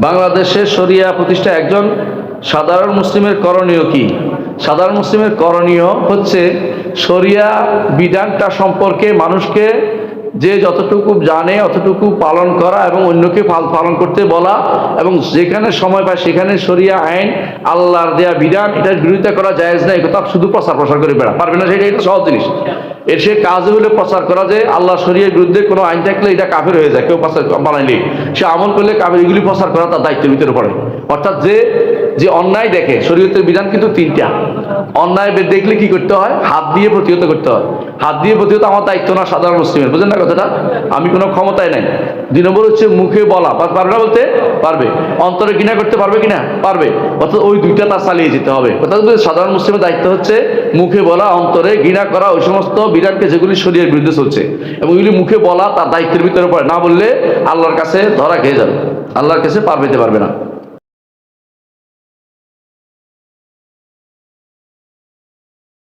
বাংলাদেশের শরিয়া প্রতিষ্ঠা একজন সাধারণ মুসলিমের করণীয় কি? সাধারণ মুসলিমের করণীয় হচ্ছে শরিয়া বিধানটা সম্পর্কে মানুষকে যে যতটুকু জানে, অতটুকু পালন করা এবং অন্যকে পাল- পালন করতে বলা এবং যেখানে সময় পায় সেখানে শরিয়া আইন, আল্লাহর দেয়া বিধান, এটার বিরোধিতা করা জায়েজ নাই কথা শুধু প্রচার প্রসার করে বেড়া পারবে না সেটা? এটা সহজ জিনিস। এর সে কাজ হলে প্রচার করা যে আল্লাহ শরীরের বিরুদ্ধে কোনো আইন থাকলে এটা কাফের হয়ে যায়, কেউ প্রচার বানাইলে সে আমল করলে কাফের এগুলি প্রচার করা তার দায়িত্বের ভিতরে পড়ে। অর্থাৎ যে যে অন্যায় দেখে, শরীয়তের বিধান কিন্তু তিনটা। অন্যায় দেখলে কি করতে হয়? হাত দিয়ে প্রতিহত করতে হয়। হাত দিয়ে প্রতিহত আমার দায়িত্ব না সাধারণ মুসলিমের। বুঝেন না কথাটা? আমি কোনো ক্ষমতায় নাই। দুই নম্বর হচ্ছে মুখে বলা। পার- পারবে না বলতে? পারবে। অন্তরে কিনা করতে পারবে কিনা? পারবে। অর্থাৎ ওই দুইটা তার চালিয়ে যেতে হবে। অর্থাৎ সাধারণ মুসলিমের দায়িত্ব হচ্ছে মুখে বলা, অন্তরে ঘৃণা করা, ওই সমস্ত বিরাটকে যেগুলি শরীরের বিরুদ্ধে চলছে। এবং ওইগুলি মুখে বলা তার দায়িত্বের ভিতরে পড়ে। না বললে আল্লাহর কাছে ধরা খেয়ে যাবে। আল্লাহর কাছে পার পেতে পারবে না।